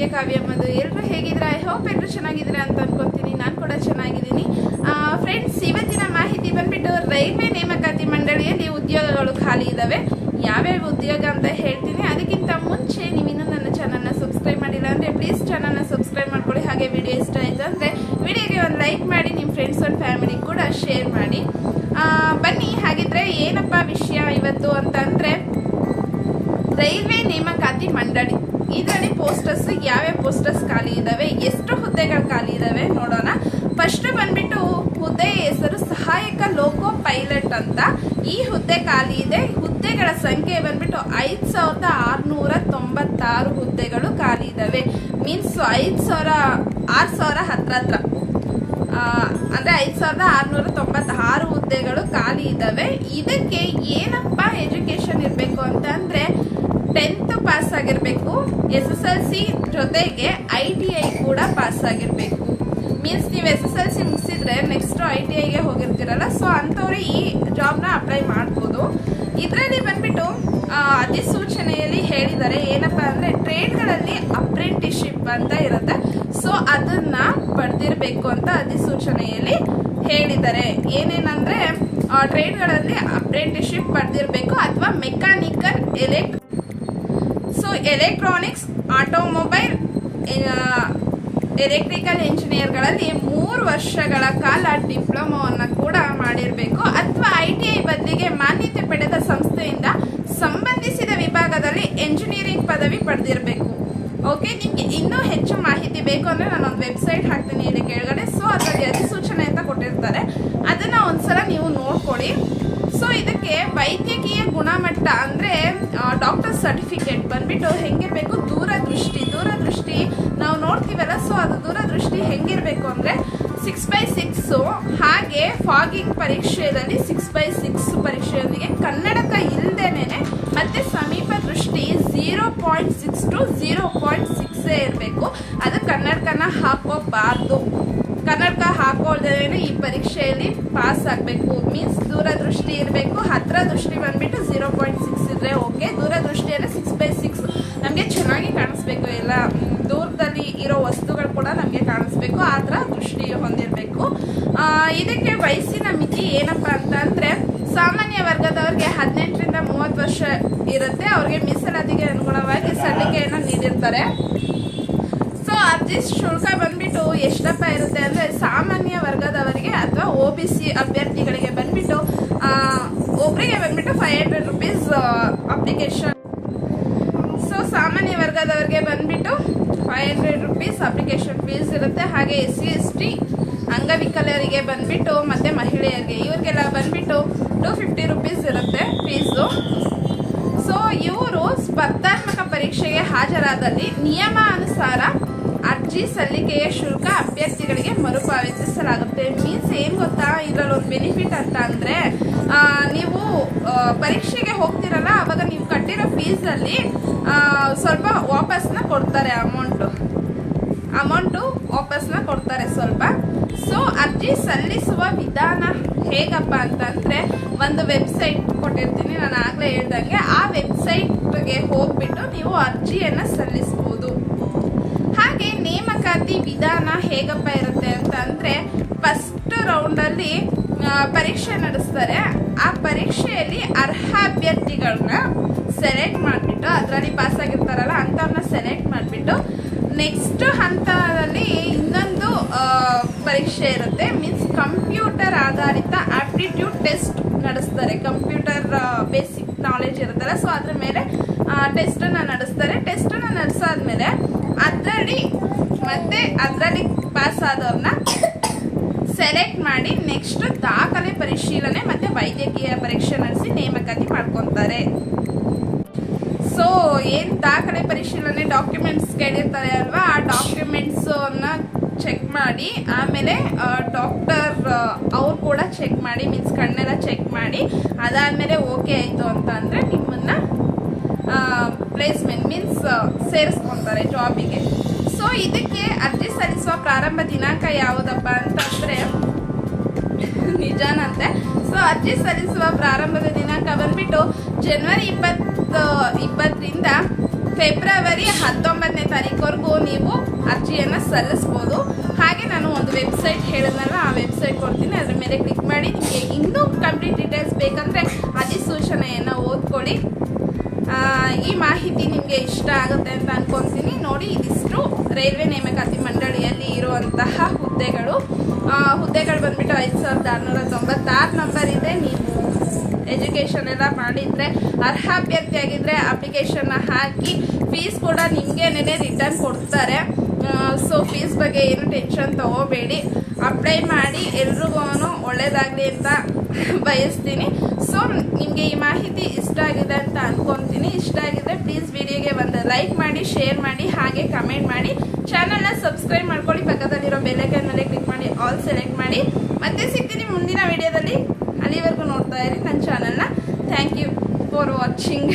ನಿತ್ಯ ಕಾವ್ಯ ಮಧು ಎಲ್ಲರೂ ಹೇಗಿದ್ರೆ? I hope ಎಲ್ಲರೂ ಚೆನ್ನಾಗಿದ್ರೆ ಅಂತ ಅನ್ಕೋತೀನಿ. ನಾನು ಕೂಡ ಚೆನ್ನಾಗಿದ್ದೀನಿ. ಫ್ರೆಂಡ್ಸ್ ಇವತ್ತಿನ ಮಾಹಿತಿ ಬಂದ್ಬಿಟ್ಟು ರೈಲ್ವೆ ನೇಮಕಾತಿ ಮಂಡಳಿಯಲ್ಲಿ ಉದ್ಯೋಗಗಳು ಖಾಲಿ ಇದ್ದಾವೆ ಯಾವ್ಯಾವ ಉದ್ಯೋಗ ಅಂತ ಹೇಳ್ತೀನಿ. ಅದಕ್ಕಿಂತ ಮುಂಚೆ ನೀವು ಇನ್ನೂ ನನ್ನ ಚಾನಲ್ನ ಸಬ್ಸ್ಕ್ರೈಬ್ ಮಾಡಿಲ್ಲ ಅಂದರೆ ಪ್ಲೀಸ್ ಚಾನಲ್ನ ಸಬ್ಸ್ಕ್ರೈಬ್ ಮಾಡ್ಕೊಳ್ಳಿ. ಹಾಗೆ ವಿಡಿಯೋ ಇಷ್ಟ ಆಯಿತು ಅಂದರೆ ವಿಡಿಯೋಗೆ ಒಂದು ಲೈಕ್ ಮಾಡಿ ನಿಮ್ಮ ಫ್ರೆಂಡ್ಸ್ ಒಂದು ಫ್ಯಾಮಿಲಿ ಕೂಡ ಶೇರ್ ಮಾಡಿ. ಬನ್ನಿ, ಹಾಗಿದ್ರೆ ಏನಪ್ಪ ವಿಷಯ ಇವತ್ತು ಅಂತಂದರೆ ರೈಲ್ವೆ ನೇಮಕಾತಿ ಮಂಡಳಿ. ಇದರಲ್ಲಿ ಪೋಸ್ಟರ್ಸ್ ಯಾವ್ಯಾವ ಪೋಸ್ಟರ್ಸ್ ಖಾಲಿ ಇದಾವೆ, ಎಷ್ಟು ಹುದ್ದೆಗಳು ಖಾಲಿ ಇದಾವೆ ನೋಡೋಣ. ಫಸ್ಟ್ ಬಂದ್ಬಿಟ್ಟು ಹುದ್ದೆ ಹೆಸರು ಸಹಾಯಕ ಲೋಕೋ ಪೈಲಟ್ ಅಂತ. ಈ ಹುದ್ದೆ ಖಾಲಿ ಇದೆ. ಹುದ್ದೆಗಳ ಸಂಖ್ಯೆ ಬಂದ್ಬಿಟ್ಟು ಐದ್ ಸಾವಿರದ ಆರ್ನೂರ ತೊಂಬತ್ತಾರು ಹುದ್ದೆಗಳು ಖಾಲಿ ಇದಾವೆ. ಮೀನ್ಸ್ ಐದ್ ಸಾವಿರ, ಆರು ಸಾವಿರ ಹತ್ರ ಹತ್ರ ಅಂದ್ರೆ ಐದ್ ಸಾವಿರದ ಆರ್ನೂರ ತೊಂಬತ್ತಾರು ಹುದ್ದೆಗಳು ಖಾಲಿ ಇದಾವೆ. ಇದಕ್ಕೆ ಏನಪ್ಪ ಎಜುಕೇಶನ್ ಇರಬೇಕು ಅಂತ ಅಂದ್ರೆ ಟೆಂತ್ ಪಾಸ್ ಆಗಿರ್ಬೇಕು. ಎಲ್ ಸಿ ಜೊತೆಗೆ ಐ ಟಿ ಐ ಕೂಡ ಪಾಸ್ ಆಗಿರ್ಬೇಕು ಮೀನ್ಸ್ ನೀವು ಎಸ್ ಎಸ್ ಎಲ್ ಸಿ ಮುಗಿಸಿದ್ರೆ ನೆಕ್ಸ್ಟ್ ಐ ಟಿ ಐಗೆ ಹೋಗಿರ್ತೀರಲ್ಲ ಸೊ ಅಂಥವ್ರು ಈ ಜಾಬ್ನ ಅಪ್ಲೈ ಮಾಡ್ಬೋದು. ಇದರಲ್ಲಿ ಬಂದ್ಬಿಟ್ಟು ಅಧಿಸೂಚನೆಯಲ್ಲಿ ಹೇಳಿದ್ದಾರೆ, ಏನಪ್ಪ ಅಂದ್ರೆ ಟ್ರೇಡ್ಗಳಲ್ಲಿ ಅಪ್ರೆಂಟಿಸ್ಶಿಪ್ ಅಂತ ಇರುತ್ತೆ. ಸೊ ಅದನ್ನ ಪಡೆದಿರಬೇಕು ಅಂತ ಅಧಿಸೂಚನೆಯಲ್ಲಿ ಹೇಳಿದ್ದಾರೆ. ಏನೇನಂದ್ರೆ ಟ್ರೇಡ್ಗಳಲ್ಲಿ ಅಪ್ರೆಂಟಿಸ್ಶಿಪ್ ಪಡೆದಿರಬೇಕು ಅಥವಾ ಮೆಕ್ಯಾನಿಕಲ್ ಎಲೆಕ್ ಸೊ ಎಲೆಕ್ಟ್ರಾನಿಕ್ಸ್ ಆಟೋಮೊಬೈಲ್ ಎಲೆಕ್ಟ್ರಿಕಲ್ ಇಂಜಿನಿಯರ್ಗಳಲ್ಲಿ ಮೂರು ವರ್ಷಗಳ ಕಾಲ ಡಿಪ್ಲೊಮೋವನ್ನು ಕೂಡ ಮಾಡಿರಬೇಕು. ಅಥವಾ ಐ ಟಿ ಐ ಬದಲಿಗೆ ಮಾನ್ಯತೆ ಪಡೆದ ಸಂಸ್ಥೆಯಿಂದ ಸಂಬಂಧಿಸಿದ ವಿಭಾಗದಲ್ಲಿ ಎಂಜಿನಿಯರಿಂಗ್ ಪದವಿ ಪಡೆದಿರಬೇಕು. ಓಕೆ ನಿಮಗೆ ಇನ್ನೂ ಹೆಚ್ಚು ಮಾಹಿತಿ ಬೇಕು ಅಂದರೆ ನಾನೊಂದು ವೆಬ್ಸೈಟ್ ಹಾಕ್ತೀನಿ ಇಲ್ಲಿ ಸೊ ಅದರಲ್ಲಿ ಅಧಿಸೂಚನೆ ಅಂತ ಕೊಟ್ಟಿರ್ತಾರೆ ಅದನ್ನ ಒಂದ್ಸಲ ನೀವು ನೋಡ್ಕೊಳ್ಳಿ ಸೊ ಇದಕ್ಕೆ ವೈದ್ಯಕೀಯ ಗುಣಮಟ್ಟ ಅಂದ್ರೆ ಡಾಕ್ಟರ್ ಸರ್ಟಿಫಿಕೇಟ್ ಬಂದ್ಬಿಟ್ಟು ಹೆಂಗಿರ್ಬೇಕು ದೂರದೃಷ್ಟಿ ದೂರದೃಷ್ಟಿ ನಾವು ನೋಡ್ತೀವಲ್ಲ ಸೊ ಅದು ದೂರದೃಷ್ಟಿ ಹೆಂಗಿರ್ಬೇಕು ಅಂದ್ರೆ ಸಿಕ್ಸ್ ಬೈ ಸಿಕ್ಸ್ ಹಾಗೆ ಫಾಗಿಂಗ್ ಪರೀಕ್ಷೆಯಲ್ಲಿ ಸಿಕ್ಸ್ ಬೈ ಸಿಕ್ಸ್ ಪರೀಕ್ಷೆಯೊಂದಿಗೆ ಕನ್ನಡಕ ಇಲ್ಲದೇನೆ ಮತ್ತೆ ಸಮೀಪ ದೃಷ್ಟಿ zero point six to zero point ಸಿಕ್ಸೇ ಇರಬೇಕು. ಅದು ಕನ್ನಡಕನ ಹಾಕೋಬಾರ್ದು. ಕನ್ನಡಕ ಹಾಕೋದೇನೆ ಈ ಪರೀಕ್ಷೆಯಲ್ಲಿ ಪಾಸ್ ಆಗಬೇಕು. ಮೀನ್ಸ್ ದೂರದೃಷ್ಟಿ ಇರಬೇಕು ಹತ್ತಿರ ದೃಷ್ಟಿ ಬಂದ್ಬಿಟ್ಟು ಝೀರೋ ಪಾಯಿಂಟ್ ಸಿಕ್ಸ್ ಇದ್ರೆ ಓಕೆ ದೂರದೃಷ್ಟಿಯಲ್ಲಿ ಸಿಕ್ಸ್ ಬೈ ಸಿಕ್ಸ್ ನಮಗೆ ಚೆನ್ನಾಗಿ ಕಾಣಿಸ್ಬೇಕು ಎಲ್ಲ ಮ್, ದೂರದಲ್ಲಿ ಇರೋ ವಸ್ತುಗಳು ಕೂಡ ನಮಗೆ ಕಾಣಿಸ್ಬೇಕು ಆ ಥರ ದೃಷ್ಟಿ ಹೊಂದಿರಬೇಕು ಇದಕ್ಕೆ ವಯಸ್ಸಿನ ಮಿತಿ ಏನಪ್ಪ ಅಂತ ಅಂದರೆ, ಸಾಮಾನ್ಯ ವರ್ಗದವ್ರಿಗೆ ಹದಿನೆಂಟರಿಂದ ಮೂವತ್ತು ವರ್ಷ ಇರುತ್ತೆ. ಅವ್ರಿಗೆ ಮೀಸಲಾತಿಗೆ ಅನುಗುಣವಾಗಿ ಸಲ್ಲಿಕೆಯನ್ನು ನೀಡಿರ್ತಾರೆ. ಸೊ ಅರ್ಜಿ ಶುಲ್ಕ ಬಂದ್ಬಿಟ್ಟು ಎಷ್ಟಪ್ಪ ಇರುತ್ತೆ ಅಂದ್ರೆ, ಸಾಮಾನ್ಯ ವರ್ಗದವರಿಗೆ ಅಥವಾ ಒ ಬಿ ಸಿ ಅಭ್ಯರ್ಥಿಗಳಿಗೆ ಬಂದ್ಬಿಟ್ಟು ಒಬ್ಬರಿಗೆ ಬಂದ್ಬಿಟ್ಟು five hundred rupees application so ಸಾಮಾನ್ಯ ವರ್ಗದವರಿಗೆ ಬಂದ್ಬಿಟ್ಟು five hundred rupees application fees ಇರುತ್ತೆ. ಹಾಗೆ ಎಸ್ ಸಿ, ಎಸ್ ಟಿ ಅಂಗವಿಕಲರಿಗೆ ಬಂದ್ಬಿಟ್ಟು ಮತ್ತೆ ಮಹಿಳೆಯರಿಗೆ ಇವ್ರಿಗೆಲ್ಲ ಬಂದ್ಬಿಟ್ಟು ಟೂ ಫಿಫ್ಟಿ ರುಪೀಸ್ ಇರುತ್ತೆ ಫೀಸು ಸೊ ಇವರು ಸ್ಪರ್ಧಾತ್ಮಕ ಪರೀಕ್ಷೆಗೆ ಹಾಜರಾದಲ್ಲಿ ನಿಯಮ ಅನುಸಾರ ಅರ್ಜಿ ಸಲ್ಲಿಕೆಯ ಶುಲ್ಕ ಅಭ್ಯರ್ಥಿಗಳಿಗೆ ಮರುಪಾವತಿಸಲಾಗುತ್ತೆ. ಮೀನ್ಸ್ ಏನ್ ಗೊತ್ತಾ? ಇದ್ರಲ್ಲಿ ಒಂದು ಬೆನಿಫಿಟ್ ಅಂತ ಅಂದ್ರೆ ನೀವು ಪರೀಕ್ಷೆಗೆ ಹೋಗ್ತಿರಲ್ಲ, ಅವಾಗ ನೀವು ಕಟ್ಟಿರೋ ಫೀಸಲ್ಲಿ ಸ್ವಲ್ಪ ವಾಪಸ್ನ ಕೊಡ್ತಾರೆ ಅಮೌಂಟು ಅಮೌಂಟು ವಾಪಸ್ನ ಕೊಡ್ತಾರೆ ಸ್ವಲ್ಪ. ಸೊ ಅರ್ಜಿ ಸಲ್ಲಿಸುವ ವಿಧಾನ ಹೇಗಪ್ಪ ಅಂತಂದರೆ, ಒಂದು ವೆಬ್ಸೈಟ್ ಕೊಟ್ಟಿರ್ತೀನಿ, ನಾನು ಆಗ್ಲೇ ಹೇಳ್ದಂಗೆ, ಆ ವೆಬ್ಸೈಟ್ಗೆ ಹೋಗ್ಬಿಟ್ಟು ನೀವು ಅರ್ಜಿಯನ್ನು ಸಲ್ಲಿಸ್ಬೋದು. ಹಾಗೆ ನೇಮಕಾತಿ ವಿಧಾನ ಹೇಗಪ್ಪ ಇರುತ್ತೆ ಅಂತ ಅಂದ್ರೆ ಫಸ್ಟ್ ರೌಂಡ್ ಅಲ್ಲಿ ಪರೀಕ್ಷೆ ನಡೆಸ್ತಾರೆ. ಆ ಪರೀಕ್ಷೆಯಲ್ಲಿ ಅರ್ಹ ಅಭ್ಯರ್ಥಿಗಳನ್ನ ಸೆಲೆಕ್ಟ್ ಮಾಡಿಬಿಟ್ಟು, ಅದರಲ್ಲಿ ಪಾಸ್ ಆಗಿರ್ತಾರಲ್ಲ ಅಂಥವ್ರನ್ನ ಸೆಲೆಕ್ಟ್ ಮಾಡಿಬಿಟ್ಟು ನೆಕ್ಸ್ಟ್ ಹಂತದಲ್ಲಿ ಇನ್ನೊಂದು ಪರೀಕ್ಷೆ ಇರುತ್ತೆ. ಮೀನ್ಸ್ ಕಂಪ್ಯೂಟರ್ ಆಧಾರಿತ ಆಪ್ಟಿಟ್ಯೂಡ್ ಟೆಸ್ಟ್ ನಡೆಸ್ತಾರೆ. ಕಂಪ್ಯೂಟರ್ ಬೇಸಿಕ್ ನಾಲೆಜ್ ಇರುತ್ತಲ್ಲ ಸೊ ಅದ್ರ ಮೇಲೆ ಟೆಸ್ಟನ್ನು ನಡೆಸ್ತಾರೆ. ಟೆಸ್ಟನ್ನು ನಡೆಸಾದ್ಮೇಲೆ ಅದರಲ್ಲಿ, ಮತ್ತೆ ಅದರಲ್ಲಿ ಪಾಸ್ ಆದವ್ರನ್ನ ಸೆಲೆಕ್ಟ್ ಮಾಡಿ ನೆಕ್ಸ್ಟ್ ದಾಖಲೆ ಪರಿಶೀಲನೆ ಮತ್ತೆ ವೈದ್ಯಕೀಯ ಪರೀಕ್ಷೆ ನಡೆಸಿ ನೇಮಕಾತಿ ಮಾಡ್ಕೊತಾರೆ. ಏನ್ ದಾಖಲೆ ಪರಿಶೀಲನೆ ಡಾಕ್ಯುಮೆಂಟ್ಸ್ ಕೇಳಿರ್ತಾರೆ ಅಲ್ವಾ? ಆ ಡಾಕ್ಯುಮೆಂಟ್ಸ್ ಅನ್ನ ಚೆಕ್ ಮಾಡಿ, ಆಮೇಲೆ ಡಾಕ್ಟರ್ ಅವ್ರು ಕೂಡ ಚೆಕ್ ಮಾಡಿ ಮೀನ್ಸ್ ಕಣ್ಣೆಲ್ಲ ಚೆಕ್ ಮಾಡಿ, ಅದಾದ್ಮೇಲೆ ಓಕೆ ಆಯ್ತು ಅಂತ ಅಂದ್ರೆ ನಿಮ್ಮನ್ನ ಪ್ಲೇಸ್ಮೆಂಟ್ ಮೀನ್ಸ್ ಸೇರಿಸ್ಕೊಂತಾರೆ ಜಾಬಿಗೆ ಸೊ ಇದಕ್ಕೆ ಅರ್ಜಿ ಸಲ್ಲಿಸುವ ಪ್ರಾರಂಭ ದಿನಾಂಕ ಯಾವುದಪ್ಪ ಅಂತಂದ್ರೆ ನಿಜಾನಂತೆ. ಸೊ ಅರ್ಜಿ ಸಲ್ಲಿಸುವ ಪ್ರಾರಂಭದ ದಿನಾಂಕ ಬಂದ್ಬಿಟ್ಟು ಜನವರಿ ಇಪ್ಪತ್ತು ಇಪ್ಪತ್ತರಿಂದ ಫೆಬ್ರವರಿ ಹತ್ತೊಂಬತ್ತನೇ ತಾರೀಕುವರೆಗೂ ನೀವು ಅರ್ಜಿಯನ್ನು ಸಲ್ಲಿಸ್ಬೋದು. ಹಾಗೆ ನಾನು ಒಂದು ವೆಬ್ಸೈಟ್ ಹೇಳಿದ್ನಲ್ಲ, ಆ ವೆಬ್ಸೈಟ್ ಕೊಡ್ತೀನಿ ಅದ್ರ ಮೇಲೆ ಕ್ಲಿಕ್ ಮಾಡಿ, ನಿಮಗೆ ಇನ್ನೂ ಕಂಪ್ಲೀಟ್ ಡೀಟೇಲ್ಸ್ ಬೇಕಂದರೆ ಅಧಿಸೂಚನೆಯನ್ನು ಓದ್ಕೊಳ್ಳಿ. ಈ ಮಾಹಿತಿ ನಿಮಗೆ ಇಷ್ಟ ಆಗುತ್ತೆ ಅಂತ ಅನ್ಕೊಂತೀನಿ. ನೋಡಿ, ಇದಿಷ್ಟು ರೈಲ್ವೆ ನೇಮಕಾತಿ ಮಂಡಳಿಯಲ್ಲಿ ಇರುವಂತಹ ಹುದ್ದೆಗಳು. ಹುದ್ದೆಗಳು ಬಂದ್ಬಿಟ್ಟು ಐದು ಸಾವಿರದ ಆರುನೂರ ತೊಂಬತ್ತಾರು ನಂಬರ್ ಇದೆ. ನೀವು ಎಜುಕೇಷನ್ ಎಲ್ಲ ಮಾಡಿದ್ರೆ ಅರ್ಹ ಅಭ್ಯರ್ಥಿಯಾಗಿದ್ದರೆ ಅಪ್ಲಿಕೇಶನ್ನ ಹಾಕಿ ಫೀಸ್ ಕೂಡ ನಿಮಗೇನೇ ರಿಟರ್ನ್ ಕೊಡ್ತಾರೆ. ಸೊ ಫೀಸ್ ಬಗ್ಗೆ ಏನು ಟೆನ್ಷನ್ ತಗೋಬೇಡಿ. ಅಪ್ಲೈ ಮಾಡಿ ಎಲ್ರಿಗೂ ಒಳ್ಳೇದಾಗಲಿ ಅಂತ ಬಯಸ್ತೀನಿ. ಸೊ ನಿಮಗೆ ಈ ಮಾಹಿತಿ ಇಷ್ಟ ಆಗಿದೆ ಅಂತ ಅಂದ್ಕೊತೀನಿ ಇಷ್ಟ ಆಗಿದ್ರೆ ಪ್ಲೀಸ್ ವಿಡಿಯೋಗೆ ಒಂದು ಲೈಕ್ ಮಾಡಿ ಶೇರ್ ಮಾಡಿ, ಹಾಗೆ ಕಮೆಂಟ್ ಮಾಡಿ. ಚಾನಲ್ನ ಸಬ್ಸ್ಕ್ರೈಬ್ ಮಾಡ್ಕೊಳ್ಳಿ. ಪಕ್ಕದಲ್ಲಿರೋ ಬೆಲ್ಲೈಕನ್ ಮೇಲೆ ಕ್ಲಿಕ್ ಮಾಡಿ ಆಲ್ ಸೆಲೆಕ್ಟ್ ಮಾಡಿ. ಮತ್ತೆ ಸಿಗ್ತೀನಿ ಮುಂದಿನ ವಿಡಿಯೋದಲ್ಲಿ ಅಲ್ಲಿವರೆಗೂ ನೋಡ್ತಾ ಇರಿ ನನ್ನ ಚಾನಲ್ನ ಥ್ಯಾಂಕ್ ಯು ಫಾರ್ ವಾಚಿಂಗ್